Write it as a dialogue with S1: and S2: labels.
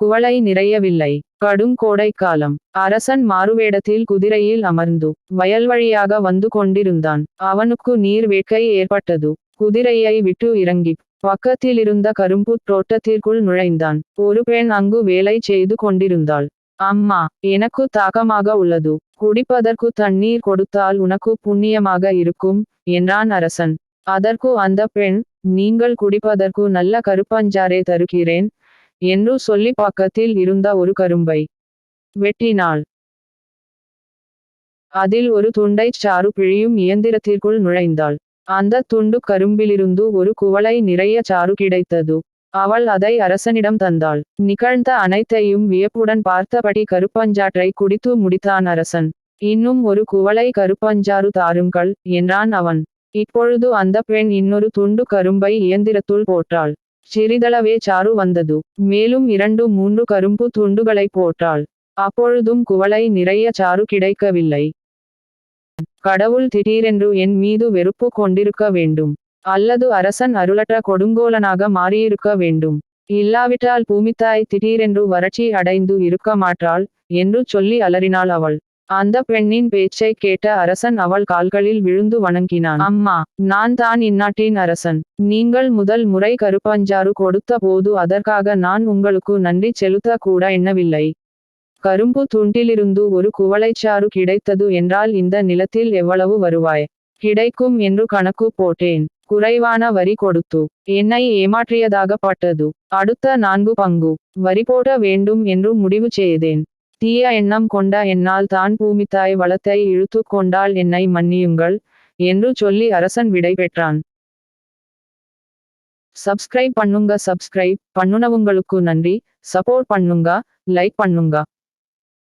S1: குவளை நிறையவில்லை. கடும் கோடைக்காலம் அரசன் மாறுவேடத்தில் குதிரையில் அமர்ந்து வயல் வழியாக வந்து கொண்டிருந்தான். அவனுக்கு நீர் வேட்கை ஏற்பட்டது. குதிரையை விட்டு இறங்கி பக்கத்திலிருந்த கரும்பு தோட்டத்திற்குள் நுழைந்தான். ஒரு பெண் அங்கு வேலை செய்து கொண்டிருந்தாள். அம்மா எனக்கு தாகமாக உள்ளது. குடிப்பதற்கு தண்ணீர் கொடுத்தால் உனக்கு புண்ணியமாக இருக்கும் என்றான் அரசன். அதற்கு அந்த பெண் நீங்கள் குடிப்பதற்கு நல்ல கருப்பஞ்சாரை தருகிறேன். என்று சொல்லி பக்கத்தில் இருந்த ஒரு கரும்பை வெட்டினாள். அதில் ஒரு துண்டைச் சாறு பிழியும் இயந்திரத்திற்குள் நுழைந்தாள். அந்த துண்டு கரும்பிலிருந்து ஒரு குவளை நிறைய சாறு கிடைத்தது. அவள் அதை அரசனிடம் தந்தாள். நிகழ்ந்த அனைத்தையும் வியப்புடன் பார்த்தபடி கருப்பஞ்சாற்றை குடித்து முடித்தான் அரசன். இன்னும் ஒரு குவளை கருப்பஞ்சாறு தாருங்கள் என்றான் அவன். இப்பொழுது அந்த பெண் இன்னொரு துண்டு கரும்பை இயந்திரத்துள் போட்டாள். சிறிதளவே சாறு வந்தது. மேலும் இரண்டு மூன்று கரும்பு துண்டுகளை போட்டாள். அப்பொழுதும் குவளை நிறைய சாறு கிடைக்கவில்லை. கடவுள் திடீரென்று என் மீது வெறுப்பு கொண்டிருக்க வேண்டும். அல்லது அரசன் அருளற்ற கொடுங்கோலனாக மாறியிருக்க வேண்டும். இல்லாவிட்டால் பூமித்தாய் திடீரென்று வறட்சி அடைந்து இருக்க மாட்டாள் என்று சொல்லி அலறினாள் அவள். அந்த பெண்ணின் பேச்சை கேட்ட அரசன் அவள் கால்களில் விழுந்து வணங்கினான். அம்மா நான் தான் இந்நாட்டின் அரசன். நீங்கள் முதல் முறை கருப்பஞ்சாறு கொடுத்த போது அதற்காக நான் உங்களுக்கு நன்றி செலுத்த கூட எண்ணவில்லை. கரும்பு துண்டிலிருந்து ஒரு குவளைச்சாறு கிடைத்தது என்றால் இந்த நிலத்தில் எவ்வளவு வருவாய்? கிடைக்கும் என்று கணக்கு போட்டேன். குறைவான வரி கொடுத்து என்னை ஏமாற்றியதாகப்பட்டது. அடுத்த நான்கு பங்கு வரி போட வேண்டும் என்று முடிவு செய்தேன். தீய எண்ணம் கொண்ட என்னால் தான் பூமித்தாய் வளத்தை இழுத்து கொண்டால் என்னை மன்னியுங்கள் என்று சொல்லி அரசன் விடை பெற்றான். சப்ஸ்கிரைப் பண்ணுங்க சப்ஸ்கிரைப் பண்ணுனவங்களுக்கு நன்றி. சப்போர்ட் பண்ணுங்க லைக் பண்ணுங்க.